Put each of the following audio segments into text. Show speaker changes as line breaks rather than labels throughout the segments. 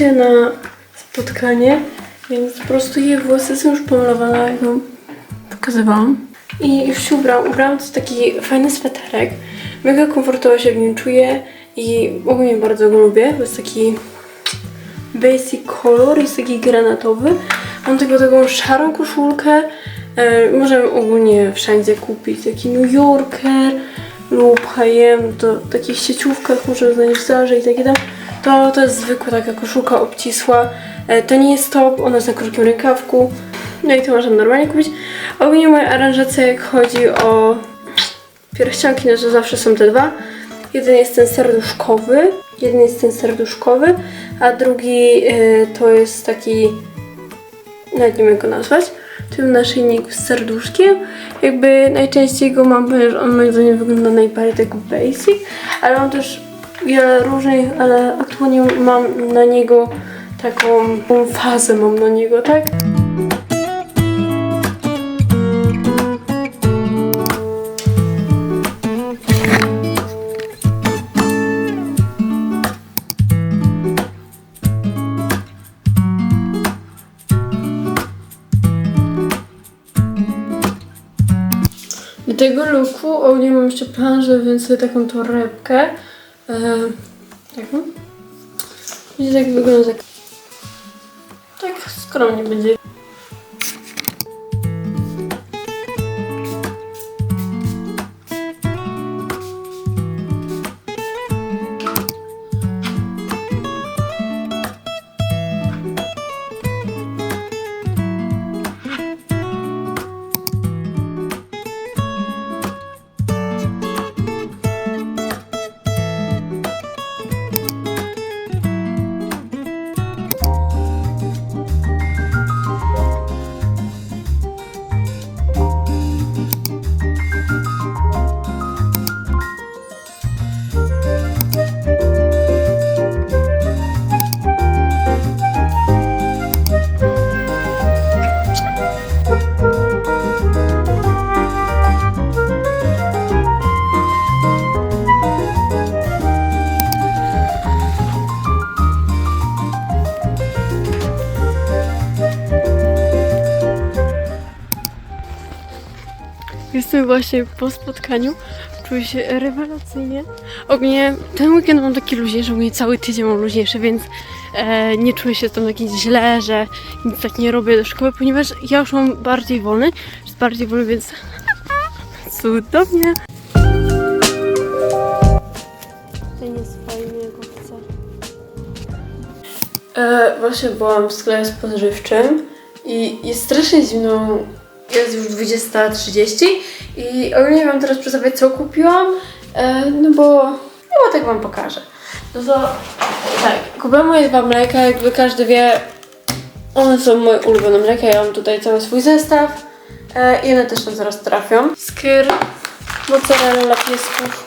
się na spotkanie, więc po prostu jej włosy są już pomalowane, jak wam pokazywałam. I już się ubrałam. Ubrałam to taki fajny sweterek. Mega komfortowo się w nim czuję i ogólnie bardzo go lubię. To jest taki basic kolor, jest taki granatowy. Mam tylko taką szarą koszulkę. E, możemy ogólnie wszędzie kupić taki New Yorker lub H&M, to takich sieciówkach może znaleźć w i takie tam. To, to jest zwykła taka koszulka obcisła. E, to nie jest top, ona jest na krótkim rękawku. No i to możemy normalnie kupić. Ogólnie moja aranżacja jak chodzi o pierścionki, no to zawsze są te dwa. Jeden jest ten serduszkowy, jeden jest ten serduszkowy, a drugi y, to jest taki, nawet nie wiem jak go nazwać, tym naszyjnik z serduszkiem. Jakby najczęściej go mam, ponieważ on moim zdaniem wygląda najbardziej tak basic, ale mam też wiele różnych, ale aktualnie mam na niego taką fazę, mam na niego, tak? Do tego looku ogólnie mam jeszcze planżę, więc sobie taką torebkę. E, taką. Będzie tak wygląda. Tak, tak skromnie będzie. Jestem właśnie po spotkaniu. Czuję się rewelacyjnie. Ogólnie ten weekend mam taki luźniejszy, ogólnie cały tydzień mam luźniejszy, więc e, nie czuję się tam jakieś źle, że nic tak nie robię do szkoły, ponieważ ja już mam bardziej wolny, jest bardziej wolny, więc cudownie. Ten jest fajny, jak chcę. E, właśnie byłam w sklepie spożywczym i jest strasznie zimno. Jest już 20.30 i ogólnie wam teraz przedstawiać co kupiłam, e, no bo, no bo tak wam pokażę. No to tak, kupiłam moje dwa mleka, jakby każdy wie, one są moje ulubione mleka, ja mam tutaj cały swój zestaw e, i one też tam zaraz trafią. Skyr, mozzarella piesków,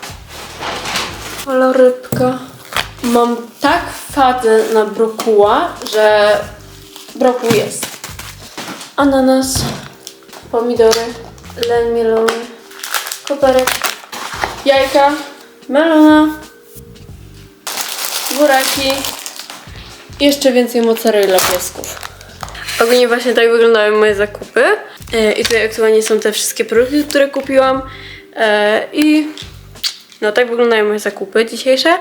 rybka. Mam tak fazę na brokuła, że brokuł jest. Ananas, pomidory, len mielony, koperek, jajka, melona, buraki i jeszcze więcej mozzarella piesków. Ogólnie właśnie tak wyglądały moje zakupy. E, I tutaj aktualnie są te wszystkie produkty, które kupiłam. E, I no tak wyglądają moje zakupy dzisiejsze.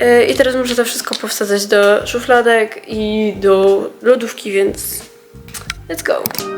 E, I teraz muszę to wszystko powsadzać do szufladek i do lodówki, więc let's go.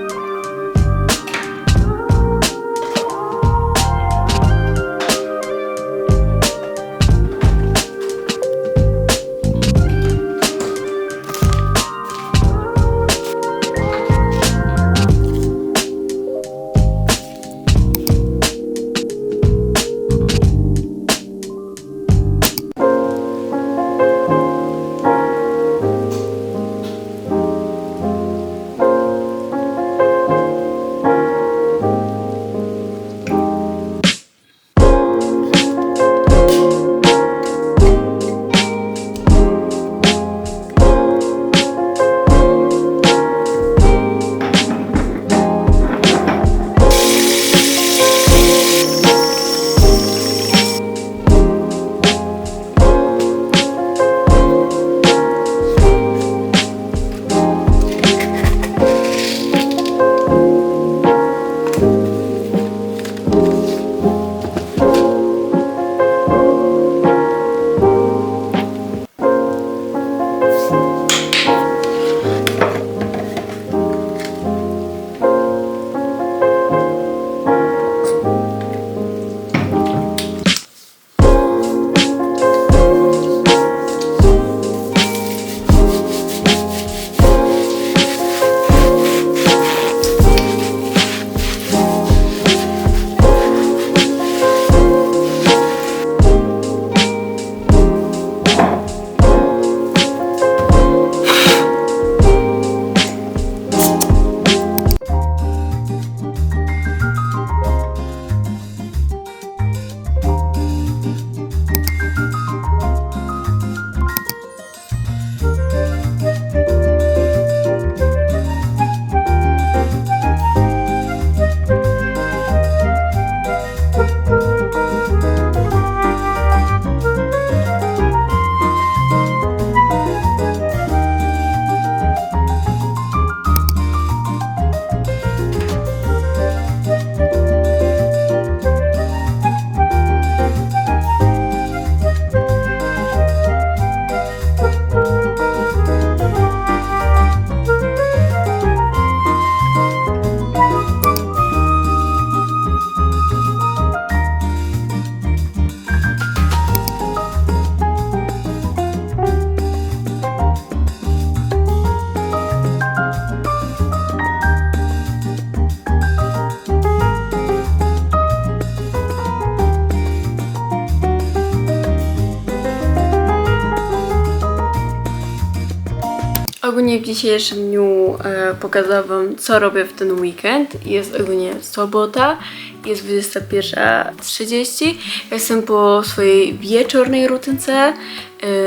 Dzisiejszym dniu e, pokazałam wam, co robię w ten weekend. Jest ogólnie sobota, jest 21.30. Ja Jestem po swojej wieczornej rutynce,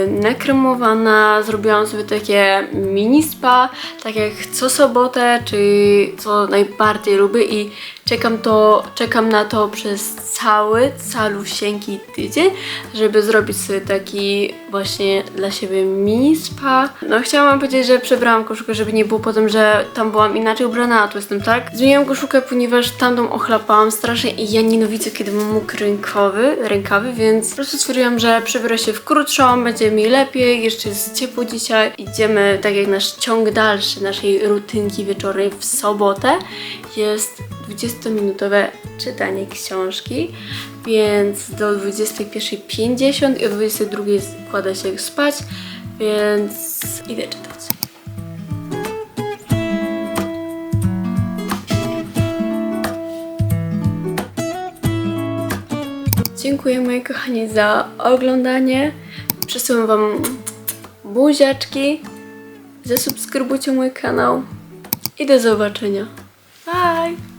nakremowana, zrobiłam sobie takie mini spa, tak jak co sobotę, czy co najbardziej lubię i czekam, to, czekam na to przez cały, calusieńki tydzień, żeby zrobić sobie taki właśnie dla siebie mini spa. No chciałam powiedzieć, że przebrałam koszulkę, żeby nie było potem, że tam byłam inaczej ubrana, a tu jestem tak. Zmieniłam koszulkę, ponieważ tamtą ochlapałam strasznie i ja nienawidzę, kiedy mam mokry rękawy, rękawy, więc po prostu stwierdziłam, że przebiorę się w krótszą, będzie mi lepiej, jeszcze jest ciepło dzisiaj. Idziemy tak jak nasz ciąg dalszy naszej rutynki wieczornej w sobotę. Jest 20-minutowe czytanie książki, więc do 21.50 i o 22.00 kładę się spać, więc idę czytać. Dziękuję moi kochani za oglądanie. Przesyłam wam buziaczki. Zasubskrybujcie mój kanał i do zobaczenia. Bye!